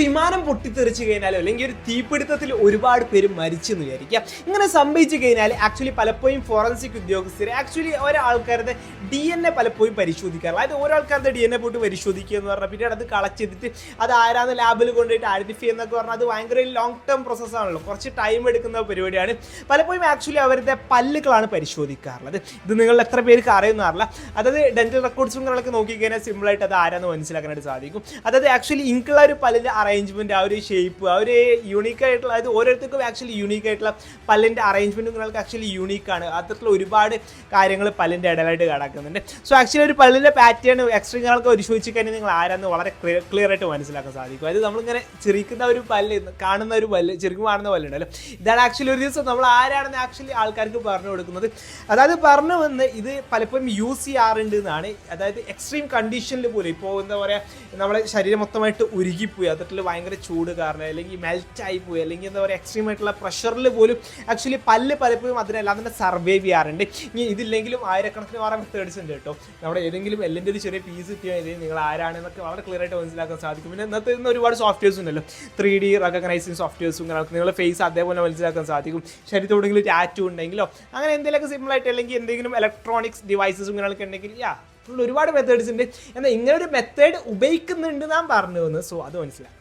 വിമാനം പൊട്ടിത്തെറിച്ച് കഴിഞ്ഞാലോ അല്ലെങ്കിൽ ഒരു തീപിടുത്തത്തിൽ ഒരുപാട് പേര് മരിച്ചു എന്ന് വിചാരിക്കുക. ഇങ്ങനെ സംഭവിച്ചു കഴിഞ്ഞാൽ ആക്ച്വലി പലപ്പോഴും ഫോറൻസിക് ഉദ്യോഗസ്ഥർ ആക്ച്വലി ഒരാൾക്കാരുടെ ഡി എൻ എ പലപ്പോഴും പരിശോധിക്കാറില്ല. അതായത് ഒരാൾക്കാരുടെ ഡി എൻ എ പോയിട്ട് പരിശോധിക്കുക എന്ന് പറഞ്ഞാൽ പിന്നീട് അത് കളക്ട് ചെയ്തിട്ട് അത് ആരാന്ന് ലാബിൽ കൊണ്ടുപോയിട്ട് ഐഡന്റിഫൈ എന്നൊക്കെ പറഞ്ഞാൽ അത് ഭയങ്കര ലോങ് ടേം പ്രോസസ്സാണല്ലോ കുറച്ച് ടൈം എടുക്കുന്ന പരിപാടിയാണ്. പലപ്പോഴും ആക്ച്വലി അവരുടെ പല്ലുകളാണ് പരിശോധിക്കാറുള്ളത്. ഇത് നിങ്ങൾ എത്ര പേർക്ക് അറിയുന്നറില്ല അതായത് ഡെന്റൽ റെക്കോർഡ്സും കാര്യങ്ങളൊക്കെ നോക്കിക്കഴിഞ്ഞാൽ സിമ്പിളായിട്ട് അത് ആരാന്ന് മനസ്സിലാക്കാനായിട്ട് സാധിക്കും. അതായത് ആക്ച്വലി ഇൻകുള്ള ഒരു പല്ലിന്റെ അറേഞ്ച്മെന്റ് ആ ഒരു ഷേപ്പ് ആ ഒരു യൂണീക്ക് ആയിട്ടുള്ള അതായത് ഓരോരുത്തർക്കും ആക്ച്വലി യൂണീക്ക് ആയിട്ടുള്ള പല്ലിന്റെ അറേഞ്ച്മെന്റും നിങ്ങൾക്ക് ആക്ച്വലി യൂണീക്കാണ് അത്തരത്തിലുള്ള ഒരുപാട് കാര്യങ്ങൾ പല്ലിന്റെ ഇടയിലായിട്ട് കിടക്കുന്നുണ്ട് സോ ആക്ച്വലി ഒരു പല്ലിന്റെ പാറ്റേൺ എക്സ്ട്രീങ്ങൾക്ക് പരിശോധിച്ച് കഴിഞ്ഞാൽ നിങ്ങൾ ആരാന്ന് വളരെ ക്ലിയർ ആയിട്ട് മനസ്സിലാക്കാൻ സാധിക്കും. അതായത് നമ്മളിങ്ങനെ ചിരിക്കുന്ന ഒരു പല്ല് കാണുന്ന ഒരു പല്ല് ചെറുക്കും കാണുന്ന പല്ലുണ്ടല്ലോ ഇതാണ് ആക്ച്വലി ഒരു ദിവസം നമ്മൾ ആരാണെന്ന് ആക്ച്വലി ആൾക്കാർക്ക് പറഞ്ഞു കൊടുക്കുന്നത്. അതായത് പറഞ്ഞു വന്ന് ഇത് പലപ്പോഴും യൂസ് ചെയ്യാറുണ്ട് എന്നാണ്. അതായത് എക്സ്ട്രീം കണ്ടീഷനിൽ പോലും ഇപ്പോൾ എന്താ പറയുക നമ്മളെ ശരീരം മൊത്തമായിട്ട് ഉരുകിപ്പോയി. അതിൽ ഭയങ്കര ചൂട് കാരണം അല്ലെങ്കിൽ മെൽറ്റ് ആയി പോയി അല്ലെങ്കിൽ എന്താ പറയുക എക്സ്ട്രീം ആയിട്ടുള്ള പ്രഷറിൽ പോലും ആക്ച്വലി പല്ല് പലപ്പോഴും അതിനെല്ലാം തന്നെ സർവൈവ് ചെയ്യാറുണ്ട്. ഇനി ഇതില്ലെങ്കിലും ആയിരക്കണക്കിന് വേറെ മെത്തേഡ്സ് ഉണ്ട് കേട്ടോ. നമ്മുടെ ഏതെങ്കിലും എല്ലിന്റെ ഒരു ചെറിയ പീസ് കിട്ടിയാൽ നിങ്ങൾ ആരാണെന്നൊക്കെ വളരെ ക്ലിയർ ആയിട്ട് മനസ്സിലാക്കാൻ സാധിക്കും. പിന്നെ ഇന്നത്തെ ഇന്ന് ഒരുപാട് സോഫ്റ്റ്വെയർസ് ഉണ്ടല്ലോ. ത്രീ ഡി റെക്കഗ്നൈസിങ് സോഫ്റ്റ്വെയർസും നിങ്ങൾക്ക് നിങ്ങളുടെ ഫേസ് അതേപോലെ മനസ്സിലാക്കാൻ സാധിക്കും. ശരീരത്തോടെങ്കിലും ടാറ്റു ഉണ്ടെങ്കിലോ അങ്ങനെ എന്തെങ്കിലുമൊക്കെ സിമ്പിൾ ആയിട്ട് അല്ലെങ്കിൽ എന്തെങ്കിലും ഇലക്ട്രോണിക്സ് ഡിവൈസസും നിങ്ങൾക്ക് ഉണ്ടെങ്കിൽ യാ ഒരുപാട് മെത്തേഡ്സ് ഉണ്ട്. എന്നാൽ ഇങ്ങനെ ഒരു മെത്തേഡ് ഉപയോഗിക്കുന്നുണ്ട് ഞാൻ പറഞ്ഞു വന്നു സോ അത് മനസ്സിലാക്കാം.